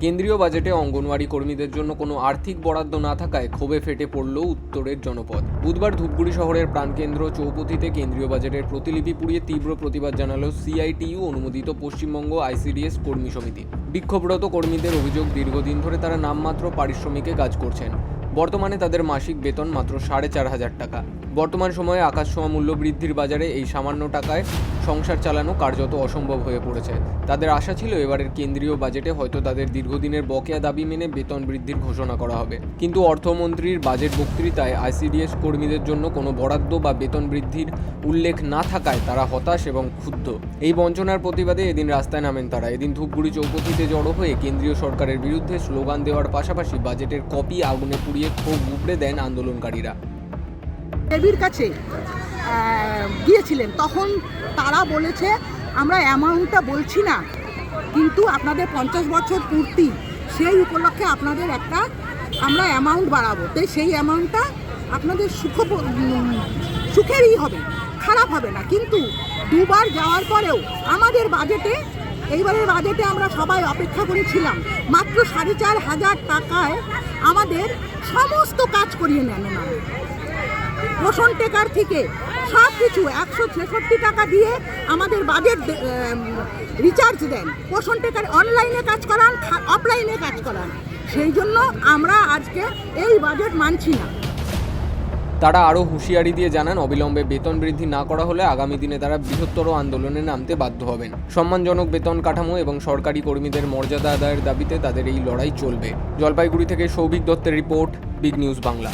কেন্দ্রীয় বাজেটে অঙ্গনওয়াড়ি কর্মীদের জন্য কোনো আর্থিক বরাদ্দ না থাকায় ক্ষোভে ফেটে পড়ল উত্তরের জনপদ। বুধবার ধূপগুড়ি শহরের প্রাণকেন্দ্র চৌপতিতে কেন্দ্রীয় বাজেটের প্রতিলিপি পুড়িয়ে তীব্র প্রতিবাদ জানালো সিআইটিইউ, অনুমোদিত পশ্চিমবঙ্গ আইসিডিএস কর্মী সমিতি। বিক্ষোভরত কর্মীদের অভিযোগ, দীর্ঘদিন ধরে তারা নামমাত্র পারিশ্রমিকে কাজ করছেন। বর্তমানে তাদের মাসিক বেতন মাত্র সাড়ে চার হাজার টাকা। বর্তমান সময়ে আকাশছোঁয়া মূল্য বৃদ্ধির বাজারে এই সামান্য টাকায় সংসার চালানো কার্যত অসম্ভব হয়ে পড়েছে। তাদের আশা ছিল এবারের কেন্দ্রীয় বাজেটে হয়তো তাদের দীর্ঘদিনের বকেয়া দাবি মেনে বেতন বৃদ্ধির ঘোষণা করা হবে। কিন্তু অর্থমন্ত্রীর বাজেট বক্তৃতায় আইসিডিএস কর্মীদের জন্য কোনো বরাদ্দ বা বেতন বৃদ্ধির উল্লেখ না থাকায় তারা হতাশ এবং ক্ষুব্ধ। এই বঞ্চনার প্রতিবাদে এদিন রাস্তায় নামেন তারা। এদিন ধূপগুড়ি চৌপথিতে জড়ো হয়ে কেন্দ্রীয় সরকারের বিরুদ্ধে স্লোগান দেওয়ার পাশাপাশি বাজেটের কপি আগুনে পুড়িয়ে ক্ষোভ উপড়ে দেন আন্দোলনকারীরা। দেবীর কাছে গিয়েছিলেন। তখন তারা বলেছে, আমরা অ্যামাউন্টটা বলছি না, কিন্তু আপনাদের পঞ্চাশ বছর পূর্তি, সেই উপলক্ষে আপনাদের একটা, আমরা অ্যামাউন্ট বাড়াবো। তাই সেই অ্যামাউন্টটা আপনাদের সুখ সুখেরই হবে, খারাপ হবে না। কিন্তু দুবার যাওয়ার পরেও আমাদের বাজেটে এইবারের বাজেটে আমরা সবাই অপেক্ষা করেছিলাম, মাত্র সাড়ে চার হাজার টাকায় আমাদের সমস্ত কাজ করিয়ে নেন পোষণ টেকার থেকে সব কিছু একশো ছেষট্টি টাকা দিয়ে আমাদের বাজেট রিচার্জ দেন। পোষণ টেকার অনলাইনে কাজ করান অফলাইনে কাজ করান। সেই জন্য আমরা আজকে এই বাজেট মানছি না। তারা আরও হুঁশিয়ারি দিয়ে জানান, অবিলম্বে বেতন বৃদ্ধি না করা হলে আগামী দিনে তারা বৃহত্তর আন্দোলনে নামতে বাধ্য হবেন। সম্মানজনক বেতন কাঠামো এবং সরকারি কর্মীদের মর্যাদা আদায়ের দাবিতে তাদের এই লড়াই চলবে। জলপাইগুড়ি থেকে সৌভিক দত্তের রিপোর্ট, বিগ নিউজ বাংলা।